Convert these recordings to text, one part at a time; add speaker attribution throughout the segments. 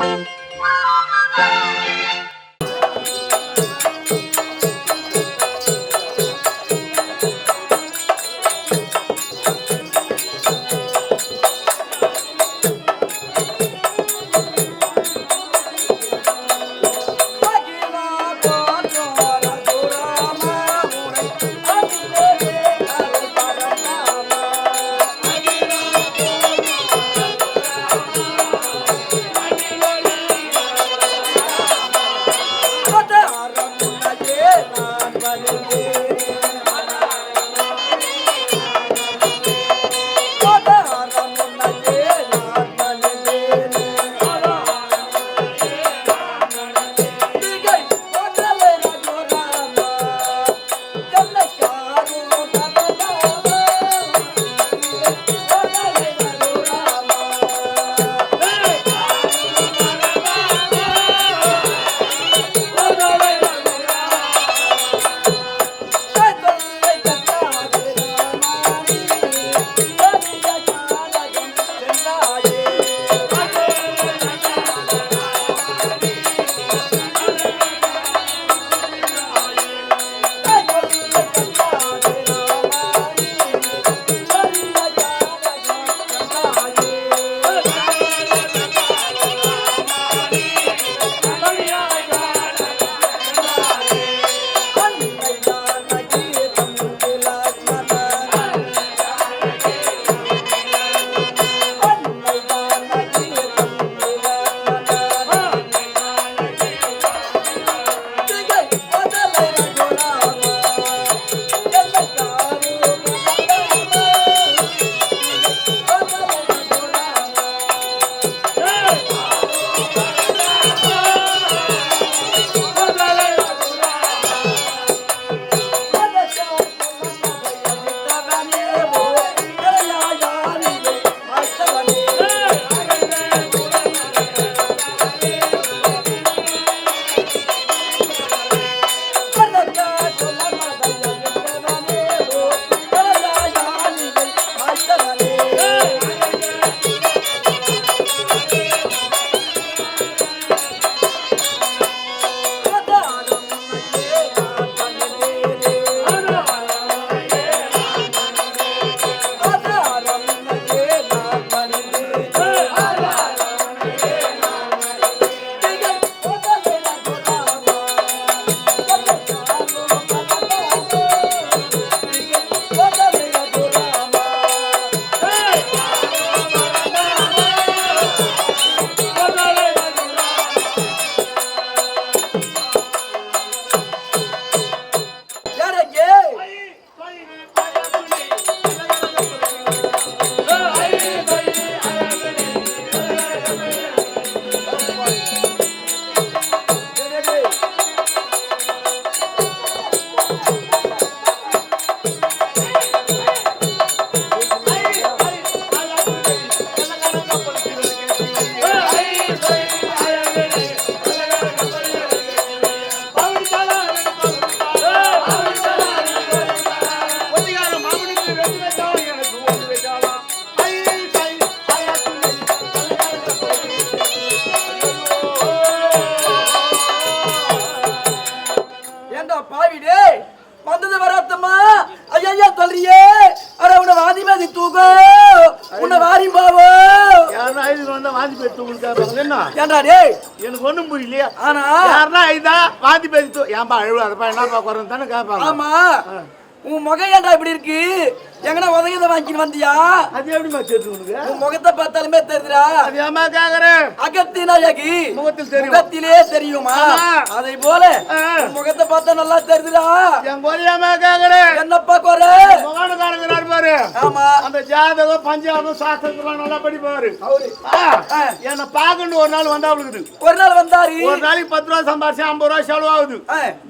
Speaker 1: Thank you. தூக்கு. உன்னை வாரி பாவோ.
Speaker 2: வந்தா வாந்தி பேசி என்ன?
Speaker 1: ஏண்டா டேய்?
Speaker 2: எனக்கு ஒண்ணும் புரியலையா.
Speaker 1: ஆனா?
Speaker 2: யாருன்னா ஐதா வாந்தி பேசி ஏன்பா அழுவாதப்பா என்னப்பா குறைந்து தானே கேட்பாங்க.
Speaker 1: ஆமா. உன் முகம் ஏன்டா இப்படி இருக்கு? எங்கனா உதவியதை வாங்கிட்டு வந்தியா?
Speaker 2: அது எப்படிமா தெரியுது உனக்கு?
Speaker 1: உன் முகத்தை பார்த்தாலுமே தெரியுதுடா.
Speaker 2: அது ஏமா கேக்குறேன்?
Speaker 1: அகத்தினாயகி
Speaker 2: முகத்தில் தெரியும்.
Speaker 1: முகத்திலே தெரியுமா. அதை போல முகத்தை பார்த்தா நல்லா தெரியுதுடா.
Speaker 2: என் கொரியாமா கேக்குறேன்?
Speaker 1: என்னப்பா குறை?
Speaker 2: மகானுக்காரங்கிறாரு பாரு.
Speaker 1: ஆமா.
Speaker 2: அந்த ஜாதகம் பஞ்சாபம் சாஸ்திரத்தெல்லாம் நல்லா படிப்பாரு.
Speaker 1: அவரு.
Speaker 2: என்னை பார்க்கணும் ஒரு நாள் வந்தா அவளுக்கு
Speaker 1: ஒரு நாள் வந்தாரு.
Speaker 2: ஒரு நாளைக்கு பத்து ரூபா சம்பாரிச்சு ஐம்பது ரூபா செலவாகுது.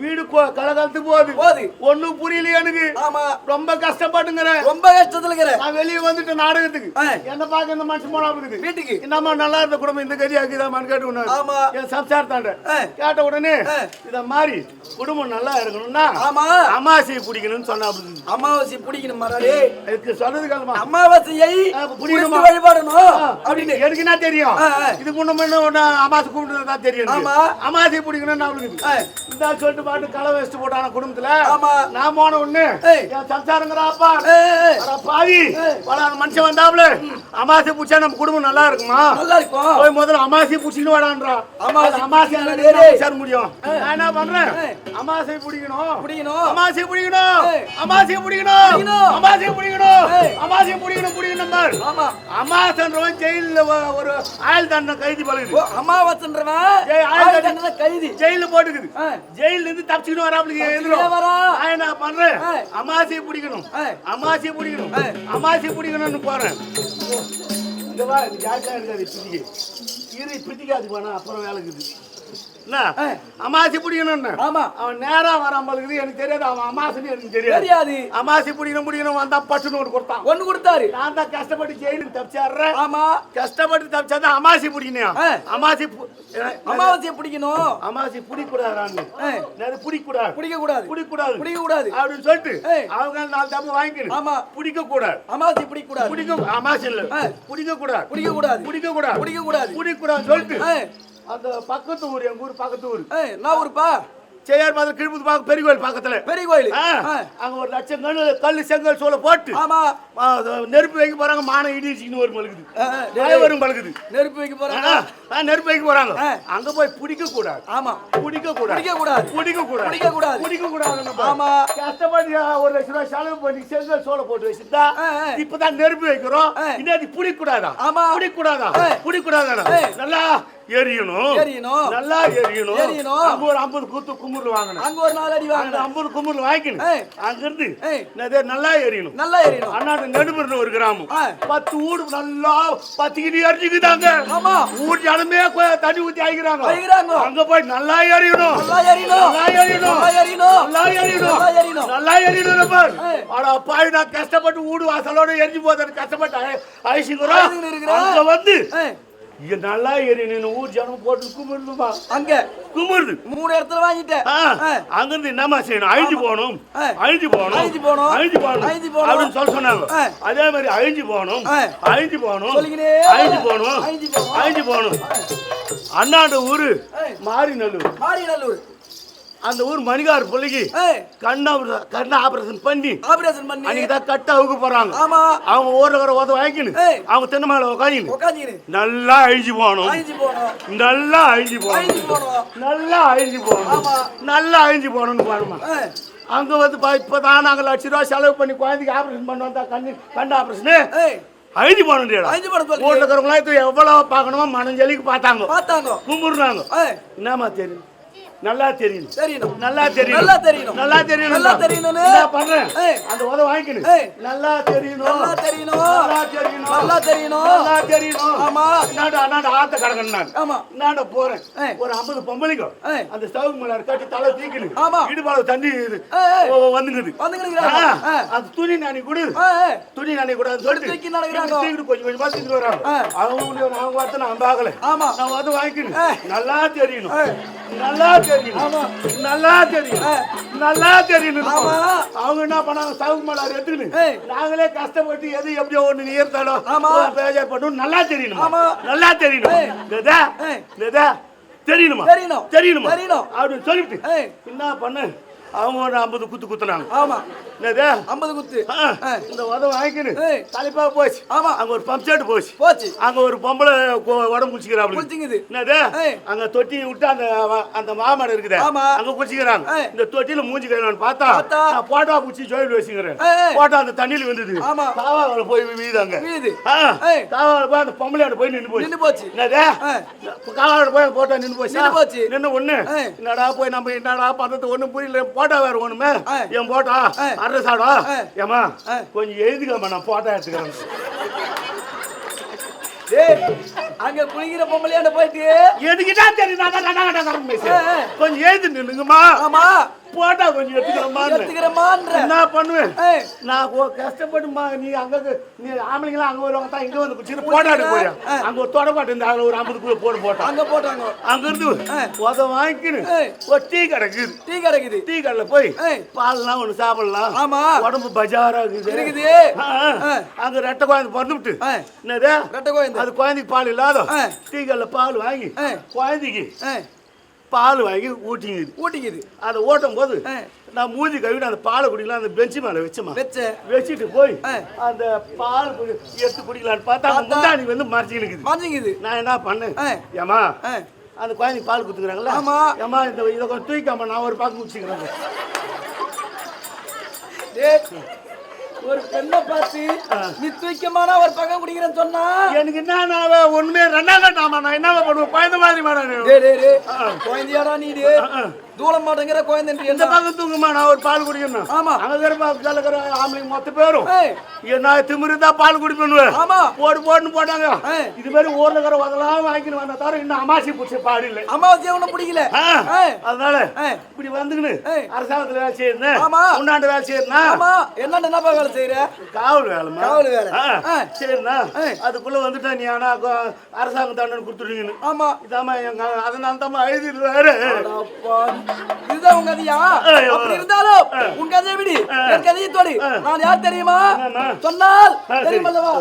Speaker 2: வீடு கலகலத்து போகுது.
Speaker 1: போகுது.
Speaker 2: ஒண்ணும் புரியல எனக்கு.
Speaker 1: ஆமா.
Speaker 2: ரொம்ப கஷ்டப்பட்டுங்கிறேன்.
Speaker 1: ரொம்ப கஷ்டத்துல இருக்கிற
Speaker 2: நான் வெளியே வந்துட்டு நாடகத்துக்கு. என்ன பார்க்க இந்த மனுஷன் போனா இருக்குது
Speaker 1: வீட்டுக்கு
Speaker 2: என்னம்மா நல்லா இருந்த குடும்பம் இந்த கதி ஆக்கிதாமான்னு கேட்டு உடனே
Speaker 1: ஆமா.
Speaker 2: என் சம்சாரத்தாண்ட. கேட்ட உடனே. இத மாதிரி குடும்பம் நல்லா இருக்கணும்னா
Speaker 1: ஆமா
Speaker 2: அமாவாசையை பிடிக்கணும்னு சொன்னா
Speaker 1: அமாவாசை பிடிக்கணும் மறாடி
Speaker 2: இதுக்கு சொன்னது காலமா
Speaker 1: அமாவாசையை
Speaker 2: புரியணுமா?
Speaker 1: வழிபாடணும் அப்படின்னு
Speaker 2: எனக்கு என்ன தெரியும்
Speaker 1: ஆ, ஆ.
Speaker 2: இது முன்ன முன்ன அமாசை கூப்பிட்டு தான் தெரியும்.
Speaker 1: ஆமா.
Speaker 2: அமாசை பிடிக்கணும்னு அவளுக்கு. இந்த சொல்லிட்டு பாட்டு களை வச்சுட்டு போட்டான குடும்பத்துல
Speaker 1: ஆமா.
Speaker 2: நான் போன ஒண்ணு
Speaker 1: ஏய்.
Speaker 2: என் சம்சாரங்கிற பாவி மனுஷன் வந்தாப்புல. அமாசை பிடிச்சா நம்ம குடும்பம் நல்லா இருக்குமா?
Speaker 1: நல்லா இருக்கும்.
Speaker 2: போய் முதல்ல அமாசை
Speaker 1: அமாவாசை
Speaker 2: அது அமாசை சேர முடியும்? நான் என்ன பண்றேன். அமாசை பிடிக்கணும்.
Speaker 1: பிடிக்கணும்.
Speaker 2: அமாசை பிடிக்கணும். அமாசை பிடிக்கணும். அமாசை பிடிக்கணும். அமாசை பிடிக்கணும் பிடிக்கணும் பார்.
Speaker 1: ஆமா.
Speaker 2: அமாசன்றவன் ஜெயில ஒரு ஆயுள் தண்டனை கைதி பழகுது.
Speaker 1: அமாவாசைன்றவன் ஆயுள் தண்டனை கைதி.
Speaker 2: ஜெயில போட்டுக்குது. ஜெயில இருந்து தப்பிச்சுக்கிட்டு வராப்புல எதிரும்
Speaker 1: வரா.
Speaker 2: நான் என்ன பண்றேன்?
Speaker 1: ஏய்.
Speaker 2: அமாசையை பிடிக்கணும்.
Speaker 1: ஏய்.
Speaker 2: அமாசையை பிடிக்கணும்
Speaker 1: ஏய்.
Speaker 2: அமாசையை பிடிக்கணும்னு போறேன் இந்த வா இது ஜாக்கிரதையா இருக்காது பிடிக்க இரு பிடிக்காது போனா அப்புறம்
Speaker 1: ஏய்.
Speaker 2: அமாசி பிடிக்கணும்னு
Speaker 1: ஆமா.
Speaker 2: அவன் நேரா இருக்குது. எனக்கு தெரியாது அவன் அமாசைன்னு எனக்கு தெரியாது.
Speaker 1: தெரியாது.
Speaker 2: அமாசி பிடிக்கணும் பிடிக்கணும் வந்தா பட்டுன்னு ஒன்று கொடுத்தான்.
Speaker 1: ஒண்ணு கொடுத்தாரு.
Speaker 2: நான் தான் கஷ்டப்பட்டு ஜெயிலுக்கு தப்பிச்சாடுறேன்
Speaker 1: ஆமா.
Speaker 2: கஷ்டப்பட்டு தப்பிச்சா அமாசி பிடிக்கணும். அமாசி
Speaker 1: அமாவாசையை பிடிக்கணும்.
Speaker 2: அமாசி பிடிக்கூடாது பிடிக்கூடாது.
Speaker 1: பிடிக்க கூடாது
Speaker 2: பிடிக்கூடாது.
Speaker 1: பிடிக்க கூடாது
Speaker 2: அப்படின்னு சொல்லிட்டு. அவங்க நாலு தப்பு வாங்கிக்கணும்.
Speaker 1: ஆமா.
Speaker 2: பிடிக்க கூடாது
Speaker 1: அமாவாசை பிடிக்க கூடாது
Speaker 2: பிடிக்க அமாசி இல்ல. பிடிக்க கூடாது
Speaker 1: பிடிக்க கூடாது
Speaker 2: பிடிக்க கூடாது
Speaker 1: பிடிக்க கூடாது
Speaker 2: பிடிக்க கூடாதுன்னு சொல்லிட்டு அந்த பக்கத்து ஊர் எங்க ஊர் பக்கத்து ஊர்.
Speaker 1: நான் ஊருப்பா
Speaker 2: செய்யார் பாதம் கிழிப்புது பார்க்க பெரிய கோயில் பக்கத்துல.
Speaker 1: பெரிய கோயில்.
Speaker 2: அங்க ஒரு லட்சம் கல்லு கல்லு செங்கல் சோள போட்டு
Speaker 1: ஆமா.
Speaker 2: அது நெருப்பு வைக்க போறாங்க மானம் இடிச்சின்னு வரும் பழுகுது.
Speaker 1: ஆ, ஆ,
Speaker 2: மழை வரும் பழுகுது.
Speaker 1: நெருப்பு வைக்க போறாங்க.
Speaker 2: நெருப்பு வைக்க போறாங்க. அங்க போய் பிடிக்க கூடாது
Speaker 1: ஆமா.
Speaker 2: பிடிக்க கூடாது
Speaker 1: பிடிக்க கூடாது
Speaker 2: பிடிக்க கூடாது
Speaker 1: பிடிக்க கூடாது
Speaker 2: பிடிக்க கூடாது
Speaker 1: ஆமா.
Speaker 2: கஷ்டப்பட்டு ஒரு லட்சம் ரூபாய் செலவு பண்ணி செங்கல் சோள போட்டு
Speaker 1: ஆ.
Speaker 2: இப்பதான் நெருப்பு வைக்கிறோம்.
Speaker 1: ஆ.
Speaker 2: இன்னது பிடிக்க கூடாதா
Speaker 1: ஆமா.
Speaker 2: பிடிக்க கூடாதா. பிடிக்க கூடாதா. நல்லா எரியணும்.
Speaker 1: எரியணும்.
Speaker 2: நல்லா எரியணும்.
Speaker 1: எரியணும்.
Speaker 2: அங்க ஒரு ஐம்பது குத்து குமுறு வாங்கணும்
Speaker 1: அங்க ஒரு நாலு அடி
Speaker 2: அந்த
Speaker 1: வாங்க
Speaker 2: ஐம்பது குமுறு வாங்கிக்கணும். அங்க இருந்து நல்லா எரியணும்.
Speaker 1: நல்லா எரியணும்.
Speaker 2: அண்ணாடு நடுபுறன்னு ஒரு கிராமம். பத்து ஊடு நல்லா பத்து கிலோ எரிஞ்சுக்குதாங்க.
Speaker 1: ஆமா.
Speaker 2: ஊர் ஜனமே தண்ணி ஊத்தி ஆகிக்கிறாங்க
Speaker 1: ஆகிக்கிறாங்க.
Speaker 2: அங்க போய் நல்லா எரியணும்.
Speaker 1: நல்லா எரியணும்.
Speaker 2: நல்லா எரியணும்.
Speaker 1: நல்லா எரியணும்.
Speaker 2: நல்லா எரியணும்.
Speaker 1: நல்லா எரியணும்.
Speaker 2: நல்லா எரியணும் பார் பாய் நான் கஷ்டப்பட்டு ஊடு வாசலோட எரிஞ்சு போதேன் கஷ்டப்பட்டு
Speaker 1: இருக்கிறோம்.
Speaker 2: அங்க வந்து நல்லா எரியணும் ஊர் ஜனம் போட்டு கும்பிடுமா
Speaker 1: அங்க.
Speaker 2: கும்பிடுது
Speaker 1: மூணு இடத்துல வாங்கிட்டேன்.
Speaker 2: ஆ, அங்கிருந்து என்னம்மா செய்யணும்? அழிஞ்சு போகணும். அழிஞ்சு போகணும்.
Speaker 1: அழிஞ்சு போகணும்.
Speaker 2: அழிஞ்சு போகணும்.
Speaker 1: அழிஞ்சு போகணும்.
Speaker 2: அப்படின்னு சொல்ல சொன்னாங்க. அதே மாதிரி அழிஞ்சு போகணும். அழிஞ்சு போகணும். அழிஞ்சு போகணும்.
Speaker 1: அழிஞ்சு போகணும்.
Speaker 2: அண்ணாண்ட ஊரு. மாரிநல்லூர்.
Speaker 1: மாரியநல்லூர்
Speaker 2: அந்த ஊர் மணிகார் பிள்ளைக்கு
Speaker 1: ஏய்.
Speaker 2: கண் ஆபரேஷன் பண்ணி.
Speaker 1: ஆபரேஷன் பண்ணி.
Speaker 2: அன்னைக்கு தான் கட்ட அவுக்க போறாங்க.
Speaker 1: ஆமா.
Speaker 2: அவங்க ஊர்ல இருக்கிற உதவ வாங்கிக்கணும். அவங்க தென்னை மேல உட்காந்து நல்லா அழிஞ்சு
Speaker 1: போனோம்
Speaker 2: நல்லா அழிஞ்சு
Speaker 1: போனோம்
Speaker 2: நல்லா அழிஞ்சு
Speaker 1: ஆமா.
Speaker 2: நல்லா அழிஞ்சு போகணும்னு பாருமா அங்க வந்து பா- இப்பதான் நாங்க லட்ச ரூபா செலவு பண்ணி குழந்தைக்கு ஆபரேஷன் பண்ண வந்தா கண்ணு கண் ஆபரேஷன் அழிஞ்சு போகணும்
Speaker 1: அழிஞ்சு போன
Speaker 2: ஊர்ல இருக்கிறவங்களாம் இது எவ்வளவு பார்க்கணுமோ மனஞ்சலிக்கு பார்த்தாங்க.
Speaker 1: பார்த்தாங்க.
Speaker 2: கும்பிடுறாங்க. என்னமா தெரியும்? நல்லா தெரியும்.
Speaker 1: தெரியணும்.
Speaker 2: நல்லா தெரியும்.
Speaker 1: நல்லா தெரியணும்.
Speaker 2: நல்லா தெரியும்
Speaker 1: நல்லா தெரியணும்னு.
Speaker 2: என்ன பண்றேன். அந்த உதவ வாங்கிக்கணும். நல்லா தெரியணும்.
Speaker 1: நல்லா தெரியணும்.
Speaker 2: நல்லா தெரியணும்.
Speaker 1: நல்லா தெரியணும்.
Speaker 2: நல்லா தெரியணும்.
Speaker 1: ஆமா.
Speaker 2: நாடு அண்ணாண்ட ஆத்த கடக்கணும் நான்.
Speaker 1: ஆமா.
Speaker 2: நாட போறேன். ஒரு ஐம்பது பொம்பளைங்க.
Speaker 1: ஏய்.
Speaker 2: அந்த ஸ்டவ் மேல கட்டி தலை தீக்கணும்
Speaker 1: ஆமா.
Speaker 2: இடுபால தண்ணி வந்துங்குது.
Speaker 1: வந்துங்கிறாங்க
Speaker 2: ஆ, அந்த துணி நானி கொடு. துணி நானி கூடாதுன்னு சொல்லிட்டு.
Speaker 1: தூக்கி நடக்குறாங்க.
Speaker 2: தூக்கிட்டு கொஞ்சம் கொஞ்சமா தூக்கிட்டு வராங்க. அவங்க அவங்க வார்த்தை நான்
Speaker 1: ஆமா.
Speaker 2: நான் வந்து வாங்கிக்கணும். நல்லா தெரியணும். நல்லா நல்லா தெரியும். நல்லா தெரியணும்
Speaker 1: ஆமா.
Speaker 2: அவங்க என்ன பண்ணாங்க? சவுக்கு மலார் எடுத்துக்கின்னு
Speaker 1: ஏய்.
Speaker 2: நாங்களே கஷ்டப்பட்டு எது எப்படியோ ஒண்ணு நீர்த்தாலும்
Speaker 1: ஆமா.
Speaker 2: பேஜார் பண்ணணும் நல்லா தெரியணும்
Speaker 1: ஆமா.
Speaker 2: நல்லா தெரியணும் தெரியணுமா.
Speaker 1: தெரியணும்.
Speaker 2: தெரியணுமா. அப்படின்னு சொல்லிட்டு என்ன பண்ண? அவங்க ஒரு ஐம்பது குத்து குத்துனாங்க.
Speaker 1: ஆமா.
Speaker 2: என்னது?
Speaker 1: ஐம்பது குத்து.
Speaker 2: இந்த உதவ வாங்கிக்கணும். தலைப்பா போச்சு.
Speaker 1: ஆமா.
Speaker 2: அங்க ஒரு பம்ப் செட் போச்சு.
Speaker 1: போச்சு.
Speaker 2: அங்க ஒரு பொம்பளை உடம்பு குளிச்சுக்கிறாப்ல.
Speaker 1: குளிச்சுங்குது
Speaker 2: என்னது. அங்க தொட்டி விட்டு அந்த அந்த மாமரம் இருக்குதே.
Speaker 1: ஆமா.
Speaker 2: அங்க குளிச்சுக்கிறாங்க. இந்த தொட்டியில மூஞ்சி கழுவணும் பார்த்தா. நான் போட்டா பிடிச்சி ஜோயில் வச்சுக்கிறேன். போட்டா அந்த தண்ணியில வந்தது
Speaker 1: ஆமா.
Speaker 2: காவாவில் போய் வீதாங்க
Speaker 1: வீது.
Speaker 2: காவால போய் அந்த பொம்பளையோட போய் நின்னு போச்சு.
Speaker 1: நின்னு போச்சு.
Speaker 2: என்னது. காவால போய் போட்டா நின்னு போச்சு?
Speaker 1: நின்னு போச்சு.
Speaker 2: நின்னு ஒண்ணு. என்னடா போய் நம்ம என்னடா பண்றது? ஒண்ணும் புரியல. போட்டா வேற ஒண்ணுமே. என் போட்டா. அரசாடா
Speaker 1: ஏய்.
Speaker 2: ஏமா. கொஞ்சம் எழுதுக்கம்மா நான் போட்டா எடுத்துக்கிறேன்
Speaker 1: அங்க குளிக்கிற பொம்பளையாண்ட போயிட்டு
Speaker 2: எதுக்கிட்டா தெரியும். கொஞ்சம் எழுது நில்லுங்கம்மா
Speaker 1: ஆமா
Speaker 2: போட்டா கொஞ்சம் எடுத்துக்கிறோமான்னு
Speaker 1: எடுத்துக்கிறமான்ற
Speaker 2: என்ன பண்ணுவேன்? நான் கஷ்டப்பட்டுமா நீ அங்க நீ ஆம்பளைங்களாம் அங்க வருவாங்க தான் இங்க வந்து குச்சிட்டு போட்டாடு போயா அங்க ஒரு தொடப்பாட்டு இந்த அதுல ஒரு ஐம்பது கூட போட போட்டான்
Speaker 1: அங்க போட்டாங்க.
Speaker 2: அங்க இருந்து உத வாங்கிக்கின்னு
Speaker 1: ஏய்.
Speaker 2: ஒரு டீ கிடக்குது.
Speaker 1: டீ கிடைக்குது.
Speaker 2: டீ கடையில போய். பால்லாம் ஒண்ணு சாப்பிடலாம்.
Speaker 1: ஆமா.
Speaker 2: உடம்பு பஜாரா இருக்குது.
Speaker 1: இருக்குது.
Speaker 2: அங்க ரெட்டை குழந்தை பிறந்துவிட்டு.
Speaker 1: ஏய்,
Speaker 2: என்னது?
Speaker 1: ரெட்டை கோயந்து
Speaker 2: அது குழந்தைக்கு பால் இல்லாத. டீ கடையில பால் வாங்கி. குழந்தைக்கு பால் வாங்கி ஊட்டிங்குது
Speaker 1: ஊட்டிக்குது.
Speaker 2: அதை ஓட்டும் போது. நான் மூஞ்சி கழுவிட்டு அந்த பாலை குடிக்கலாம் அந்த பெஞ்சு மேல வச்சமா
Speaker 1: வச்ச
Speaker 2: வச்சுட்டு போய். அந்த பால் குடி- எடுத்து குடிக்கலான்னு பார்த்தா அந்த முந்தாணி வந்து மறைச்சு இருக்குது.
Speaker 1: மறைஞ்சிக்குது.
Speaker 2: நான் என்ன பண்ணேன். ஏமா அந்த குழந்தைக்கு பால் குத்துக்கிறாங்களா
Speaker 1: ஆமா.
Speaker 2: ஏமா இந்த இதை கொஞ்சம் தூக்காம நான் ஒரு பாக்கு குடிச்சுக்கிறேன்.
Speaker 1: ஒரு பெண்ணை பார்த்து நீ தூக்கமான ஒரு பக்கம் குடிக்கிறேன்னு சொன்னா?
Speaker 2: எனக்கு என்ன ஒண்ணுமே கட்டாமா நான் என்ன பண்ணுவேன் குழந்தை மாதிரி
Speaker 1: குழந்தையாடா நீ தூளம் மாட்டேங்கிற குழந்தை
Speaker 2: இந்த
Speaker 1: என்ன?
Speaker 2: பக்கம் தூங்குமா நான் ஒரு பால் குடிக்கணும்.
Speaker 1: ஆமா.
Speaker 2: அங்க இருக்கிற ஆம்பளைங்க மொத்த பேரும்.
Speaker 1: ஏய்,
Speaker 2: என்ன திமிரு தான் பால் குடிப்பேன்
Speaker 1: ஆமா.
Speaker 2: போடு போடுன்னு போட்டாங்க. இது மாதிரி ஊர்ல இருக்கிற அதெல்லாம் வாங்கின்னு வந்த தவிர இன்னும் அமாசி பிடிச்ச பாடு இல்லை.
Speaker 1: அமாவாசை ஒன்றும் பிடிக்கல.
Speaker 2: அதனால. இப்படி வந்துக்கின்னு. அரசாங்கத்துல வேலை செய்யணும்
Speaker 1: ஆமா.
Speaker 2: உன்னாண்டு வேலை செய்யணும்
Speaker 1: ஆமா. என்னடா என்னப்பா வேலை செய்யற?
Speaker 2: காவல் வேலைமா
Speaker 1: காவல் வேலை.
Speaker 2: சரிண்ணா. அதுக்குள்ள வந்துட்டா நீ ஆனா அரசாங்க தண்டனை கொடுத்துருவீங்கன்னு
Speaker 1: ஆமா.
Speaker 2: இதாம்மா எங்க அதனால தான் எழுதிடுறாரு
Speaker 1: இதுதான் உங்க கதையா. அப்படி இருந்தாலும் உன் கதையை விடு. என் கதையை தோடி. நான் யார் தெரியுமா? சொன்னால். தெரியுமல்லவா